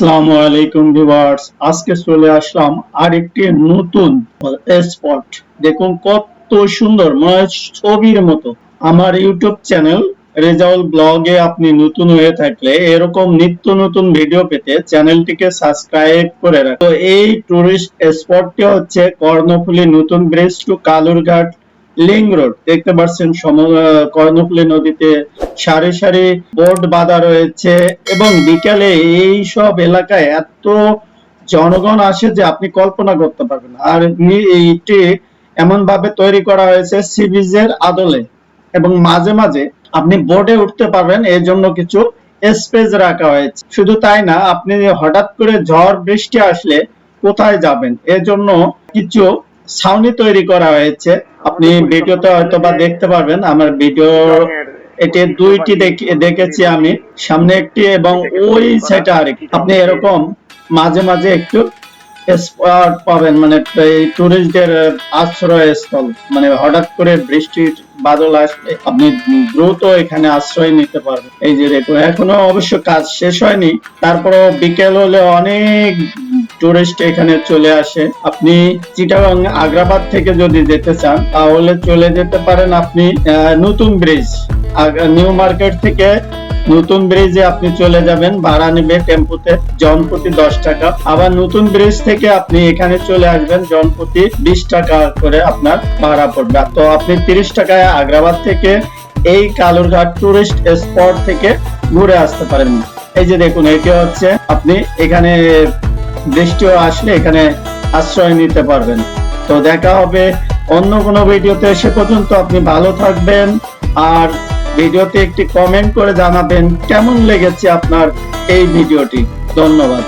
আসসালামু আলাইকুম ভিউয়ার্স। আজকে চলে আসলাম আরেকটি নতুন স্পট দেখুন কত সুন্দর, মনে ছবির মতো। আমার ইউটিউব চ্যানেল রেজাউল ব্লগে আপনি নতুন হয়ে থাকলে এরকম নিত্য নতুন ভিডিও পেতে চ্যানেলটিকে সাবস্ক্রাইব করে রাখুন। তো এই টুরিস্ট স্পটটি হচ্ছে কর্ণফুলী নতুন bridge to Kalurghat link road, দেখতে পাচ্ছেন কর্ণফুলী নদীতে সারি সারি বোর্ড বাঁধা রয়েছে এবং বিকালে এই সব এলাকায় এত জনগণ আসে যে আপনি কল্পনা করতে পারবেন আর এইটি এমন ভাবে তৈরি করা হয়েছে সি বিচের আদলে এবং মাঝে মাঝে আপনি বোর্ডে উঠতে পারবেন, এর জন্য কিছু স্পেস রাখা হয়েছে। শুধু তাই না, আপনি হঠাৎ করে ঝড় বৃষ্টি আসলে কোথায় যাবেন? এর জন্য কিছু ছাউনি তৈরি করা হয়েছে। আপনি ভিডিওতে হয়তো বা দেখতে পারবেন। আমার ভিডিও এটি দুইটি দেখেছি আমি। সামনে একটি এবং ওই সাইডে আরেকটি আপনি এরকম মাঝে মাঝে একটু স্পট পাবেন। মানে এই টুরিস্টদের আশ্রয় স্থল। মানে হঠাৎ করে বৃষ্টির বাদল আসলে আপনি দ্রুত এখানে আশ্রয় নিতে পারবেন। এই যে দেখুন এখনও অবশ্য কাজ শেষ হয়নি। তারপরও বিকেল হলে অনেক টুরিস্ট এখানে চলে আসে। আপনি চিটাগাং আগ্রাবাদ থেকে যদি যেতে চান, তাহলে চলে যেতে পারেন আপনি নতুন ব্রিজ নিউ মার্কেট থেকে নতুন ব্রিজে আপনি চলে যাবেন ভাড়া নেবে টেম্পুতে জনপ্রতি দশ টাকা। আবার নতুন ব্রিজ থেকে আপনি এখানে চলে আসবেন জনপ্রতি বিশ টাকা করে আপনার ভাড়া পড়বে। তো আপনি তিরিশ টাকায় আগ্রাবাদ থেকে এই কালুরঘাট টুরিস্ট স্পট থেকে ঘুরে আসতে পারেন। এই যে দেখুন, এটি হচ্ছে আপনি এখানে বৃষ্টিও আসলে এখানে আশ্রয় নিতে পারবেন। তো দেখা হবে অন্য কোনো ভিডিওতে। সে পর্যন্ত আপনি ভালো থাকবেন আর ভিডিওতে একটি কমেন্ট করে জানাবেন কেমন লেগেছে আপনার এই ভিডিওটি। ধন্যবাদ।